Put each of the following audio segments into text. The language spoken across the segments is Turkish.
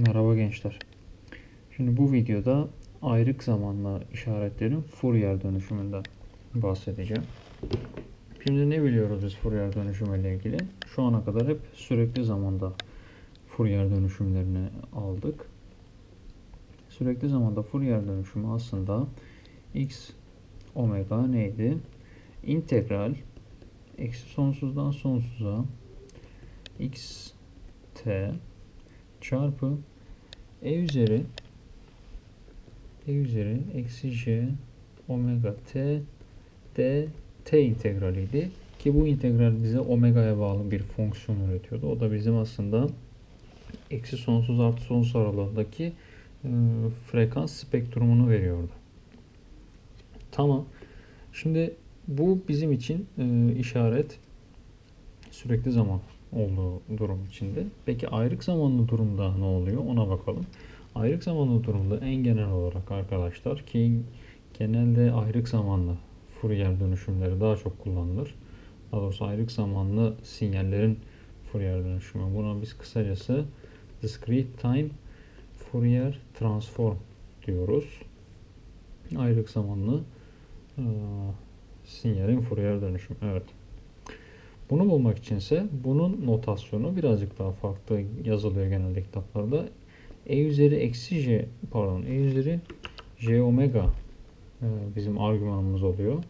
Merhaba gençler. Şimdi bu videoda ayrık zamanlı işaretlerin Fourier dönüşümünden bahsedeceğim. Şimdi ne biliyoruz biz Fourier dönüşümü ile ilgili? Şu ana kadar hep sürekli zamanda Fourier dönüşümlerini aldık. Sürekli zamanda Fourier dönüşümü aslında x omega neydi? İntegral eksi sonsuzdan sonsuza x t çarpı e üzeri e üzeri eksi j omega t d t integraliydi. Ki bu integral bize omega'ya bağlı bir fonksiyon üretiyordu. O da bizim aslında eksi sonsuz artı sonsuz aralığındaki e, frekans spektrumunu veriyordu. Tamam. Şimdi bu bizim için e, işaret sürekli zaman olduğu durum içinde. Peki ayrık zamanlı durumda ne oluyor ona bakalım. Ayrık zamanlı durumda en genel olarak arkadaşlar ki genelde ayrık zamanlı Fourier dönüşümleri daha çok kullanılır. Daha doğrusu ayrık zamanlı sinyallerin Fourier dönüşümü. Buna biz kısacası discrete time Fourier transform diyoruz. Ayrık zamanlı e, sinyalin Fourier dönüşümü. Evet. Bunu bulmak içinse bunun notasyonu birazcık daha farklı yazılıyor genelde kitaplarda. E üzeri eksi j pardon e üzeri j omega e, bizim argümanımız oluyor.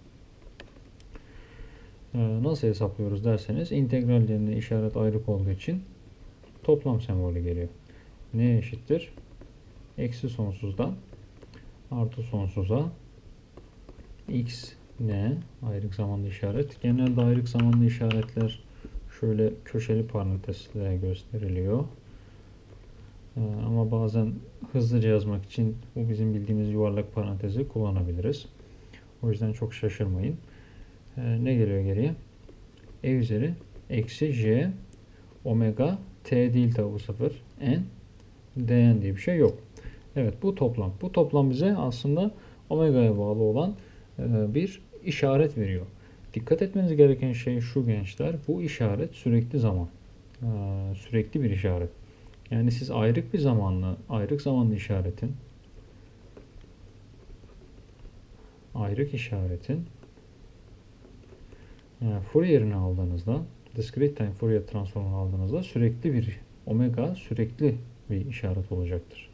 E, nasıl hesaplıyoruz derseniz integrallerinde işaret ayrık olduğu için toplam sembolü geliyor. Ne eşittir? Eksi sonsuzdan artı sonsuza x ne? Ayrık zamanlı işaret. Genelde ayrık zamanlı işaretler şöyle köşeli parantezle gösteriliyor. Ee, ama bazen hızlıca yazmak için bu bizim bildiğimiz yuvarlak parantezi kullanabiliriz. O yüzden çok şaşırmayın. Ee, ne geliyor geriye? E üzeri eksi j omega t değil tabi bu sefer n dn diye bir şey yok. Evet bu toplam. Bu toplam bize aslında omega'ya bağlı olan bir işaret veriyor. Dikkat etmeniz gereken şey şu gençler. Bu işaret sürekli zaman. Ee, sürekli bir işaret. Yani siz ayrık bir zamanlı, ayrık zamanlı işaretin ayrık işaretin yani e, Fourier'ini aldığınızda discrete time Fourier transformunu aldığınızda sürekli bir omega sürekli bir işaret olacaktır.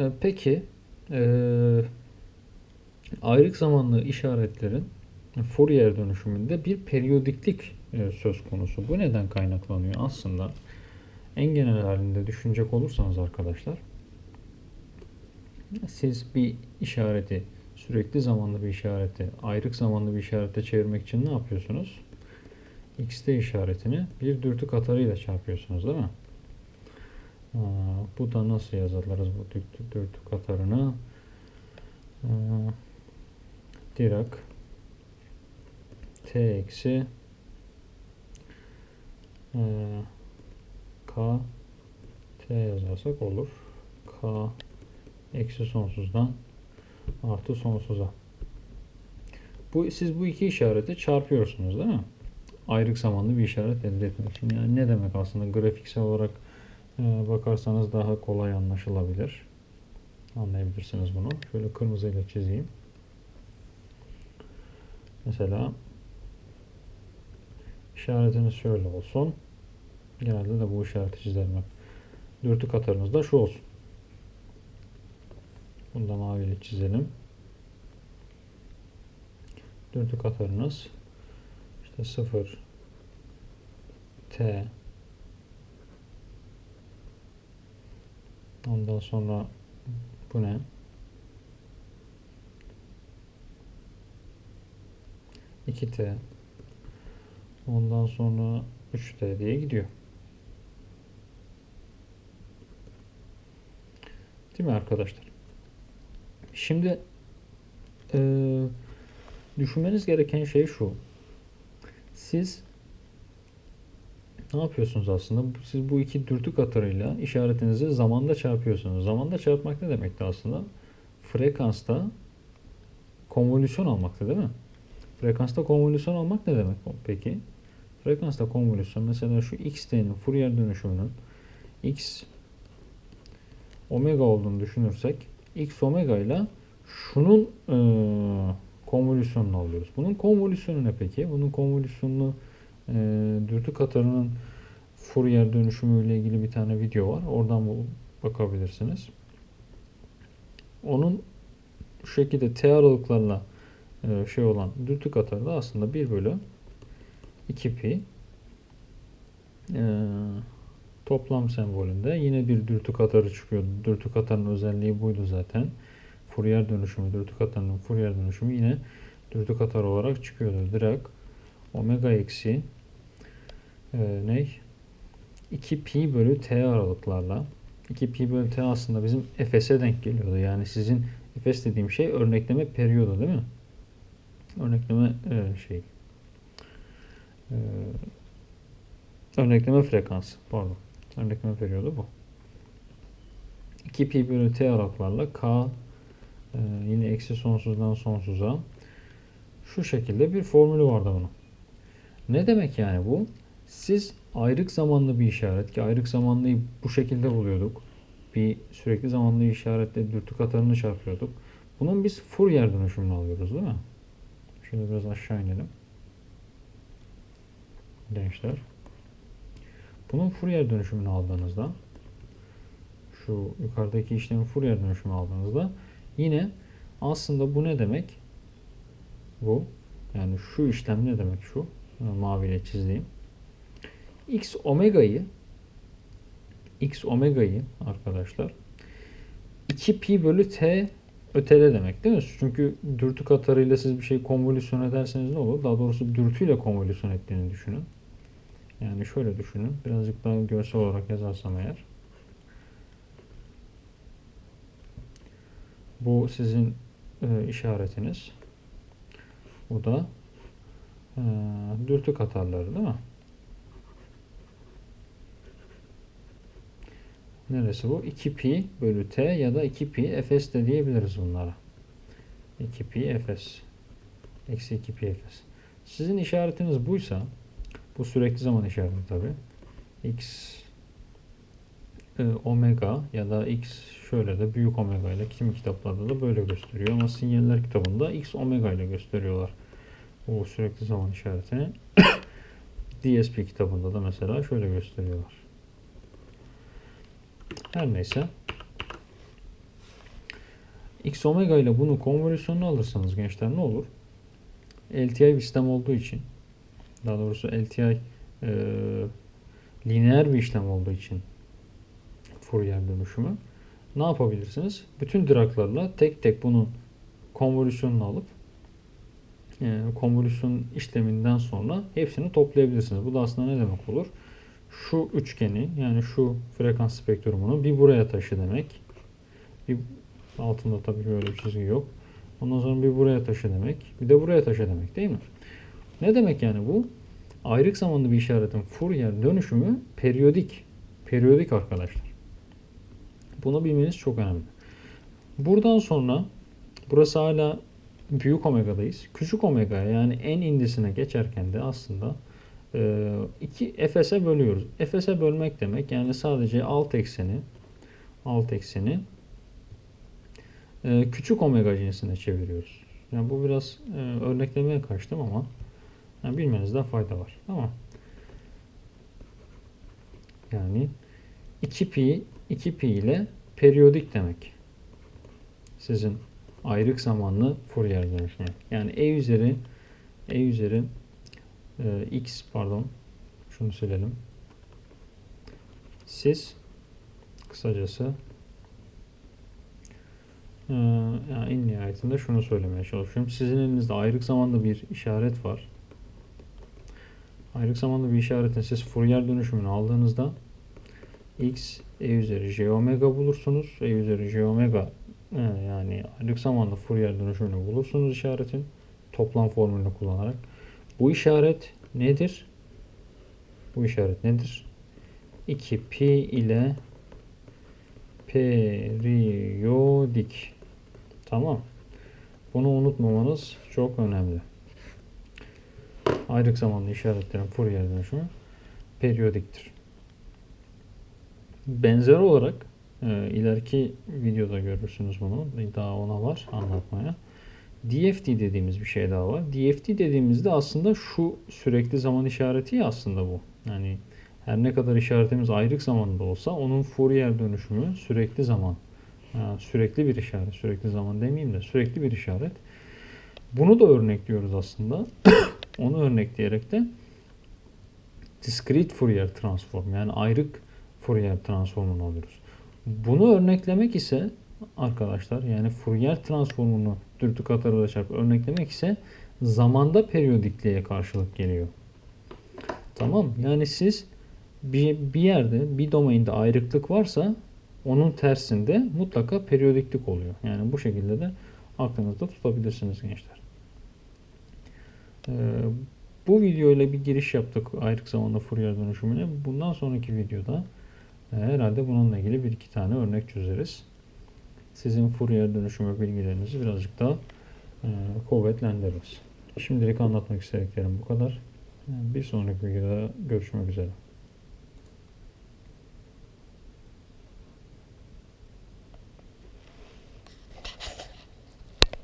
Ee, peki e, ayrık zamanlı işaretlerin Fourier dönüşümünde bir periyodiklik e, söz konusu. Bu neden kaynaklanıyor? Aslında en genel halinde düşünecek olursanız arkadaşlar siz bir işareti sürekli zamanlı bir işareti ayrık zamanlı bir işarete çevirmek için ne yapıyorsunuz? xt işaretini bir dürtü katarıyla çarpıyorsunuz değil mi? Bu da nasıl yazılırız bu dörtlü katarını? Dirac t eksi k t yazarsak olur. k eksi sonsuzdan artı sonsuza. Bu siz bu iki işareti çarpıyorsunuz değil mi? Ayrık zamanlı bir işaret elde etmek için. Yani ne demek aslında grafiksel olarak bakarsanız daha kolay anlaşılabilir. Anlayabilirsiniz bunu. Şöyle kırmızıyla çizeyim. Mesela işaretiniz şöyle olsun. Genelde de bu işareti çizerim. Dürtü katarınız da şu olsun. Bunu da maviyle çizelim. Dürtü katarınız işte 0 T Ondan sonra bu ne? İki T. Ondan sonra 3T diye gidiyor. Değil mi arkadaşlar? Şimdi e, düşünmeniz gereken şey şu. Siz ne yapıyorsunuz aslında? Siz bu iki dürtü katarıyla işaretinizi zamanda çarpıyorsunuz. Zamanda çarpmak ne demekti aslında? Frekansta konvolüsyon almakta değil mi? Frekansta konvolüsyon almak ne demek peki? Frekansta konvolüsyon mesela şu xt'nin Fourier dönüşümünün x omega olduğunu düşünürsek x omega ile şunun e, konvolüsyonunu alıyoruz. Bunun konvolüsyonu ne peki? Bunun konvolüsyonunu e, dürtü katarının Fourier dönüşümü ile ilgili bir tane video var. Oradan bu- bakabilirsiniz. Onun şu şekilde t aralıklarla e, şey olan dürtü katarı da aslında 1 bölü 2 pi e, toplam sembolünde yine bir dürtü katarı çıkıyor. Dürtü katarının özelliği buydu zaten. Fourier dönüşümü, dürtü katarının Fourier dönüşümü yine dürtü katarı olarak çıkıyordu. Direkt omega eksi e, ne? 2 pi bölü t aralıklarla 2 pi bölü t aslında bizim Fs'e denk geliyordu. Yani sizin Fs dediğim şey örnekleme periyodu değil mi? Örnekleme e, şey e, örnekleme frekansı pardon. Örnekleme periyodu bu. 2 pi bölü t aralıklarla k e, yine eksi sonsuzdan sonsuza şu şekilde bir formülü vardı bunun. Ne demek yani bu? Siz ayrık zamanlı bir işaret ki ayrık zamanlıyı bu şekilde buluyorduk. Bir sürekli zamanlı işaretle dürtü katarını çarpıyorduk. Bunun biz Fourier dönüşümünü alıyoruz değil mi? Şöyle biraz aşağı inelim. Gençler. Bunun Fourier dönüşümünü aldığınızda şu yukarıdaki işlemin Fourier dönüşümünü aldığınızda yine aslında bu ne demek? Bu yani şu işlem ne demek şu? Maviyle çizdiğim. X omega'yı X omega'yı arkadaşlar 2 pi bölü t ötele demek değil mi? Çünkü dürtü katarıyla siz bir şey konvolüsyon ederseniz ne olur? Daha doğrusu dürtüyle konvolüsyon ettiğini düşünün. Yani şöyle düşünün. Birazcık daha görsel olarak yazarsam eğer. Bu sizin e, işaretiniz. Bu da e, dürtü katarları değil mi? Neresi bu? 2pi bölü t ya da 2pi fs de diyebiliriz bunlara. 2pi fs. Eksi 2pi fs. Sizin işaretiniz buysa bu sürekli zaman işareti tabi. x e, omega ya da x şöyle de büyük omega ile kimi kitaplarda da böyle gösteriyor ama sinyaller kitabında x omega ile gösteriyorlar. Bu sürekli zaman işaretini. DSP kitabında da mesela şöyle gösteriyorlar. Her neyse. X omega ile bunu konvolüsyonunu alırsanız gençler ne olur? LTI bir sistem olduğu için daha doğrusu LTI e, lineer bir işlem olduğu için Fourier dönüşümü ne yapabilirsiniz? Bütün draklarla tek tek bunun konvolüsyonunu alıp e, konvolüsyon işleminden sonra hepsini toplayabilirsiniz. Bu da aslında ne demek olur? Şu üçgeni yani şu frekans spektrumunu bir buraya taşı demek. Bir altında tabii böyle bir çizgi yok. Ondan sonra bir buraya taşı demek. Bir de buraya taşı demek değil mi? Ne demek yani bu? Ayrık zamanlı bir işaretin Fourier dönüşümü periyodik. Periyodik arkadaşlar. Bunu bilmeniz çok önemli. Buradan sonra burası hala büyük omega'dayız. Küçük omega yani en indisine geçerken de aslında e, iki Fs'e bölüyoruz. Fs'e bölmek demek yani sadece alt ekseni alt ekseni e, küçük omega cinsine çeviriyoruz. Yani bu biraz e, örneklemeye kaçtım ama yani bilmenizde fayda var. Tamam. Yani 2 pi 2 pi ile periyodik demek. Sizin ayrık zamanlı Fourier dönüşümü. Yani e üzeri e üzeri e, x pardon şunu silelim. Siz kısacası e, yani en nihayetinde şunu söylemeye çalışıyorum. Sizin elinizde ayrık zamanda bir işaret var. Ayrık zamanda bir işaretin siz Fourier dönüşümünü aldığınızda x e üzeri j omega bulursunuz. e üzeri j omega e, yani ayrık zamanda Fourier dönüşümünü bulursunuz işaretin toplam formülünü kullanarak. Bu işaret nedir? Bu işaret nedir? 2 pi ile periyodik. Tamam. Bunu unutmamanız çok önemli. ayrık zamanlı işaretlerin Fourier dönüşümü periyodiktir. Benzer olarak e, ileriki videoda görürsünüz bunu. Daha ona var anlatmaya. DFT dediğimiz bir şey daha var. DFT dediğimizde aslında şu sürekli zaman işareti ya aslında bu. Yani her ne kadar işaretimiz ayrık zamanda olsa onun Fourier dönüşümü sürekli zaman. Yani sürekli bir işaret. Sürekli zaman demeyeyim de sürekli bir işaret. Bunu da örnekliyoruz aslında. Onu örnekleyerek de discrete Fourier transform yani ayrık Fourier transformunu alıyoruz. Bunu örneklemek ise arkadaşlar yani Fourier transformunu dürtü katarıyla çarpı örneklemek ise zamanda periyodikliğe karşılık geliyor. Tamam yani siz bir, bir yerde bir domainde ayrıklık varsa onun tersinde mutlaka periyodiklik oluyor. Yani bu şekilde de aklınızda tutabilirsiniz gençler. Ee, bu videoyla bir giriş yaptık ayrık zamanda Fourier dönüşümüne. Bundan sonraki videoda e, herhalde bununla ilgili bir iki tane örnek çözeriz. Sizin Fourier dönüşümü bilgilerinizi birazcık daha e, kuvvetlendiririz. Şimdilik anlatmak istediklerim bu kadar. Bir sonraki videoda görüşmek üzere.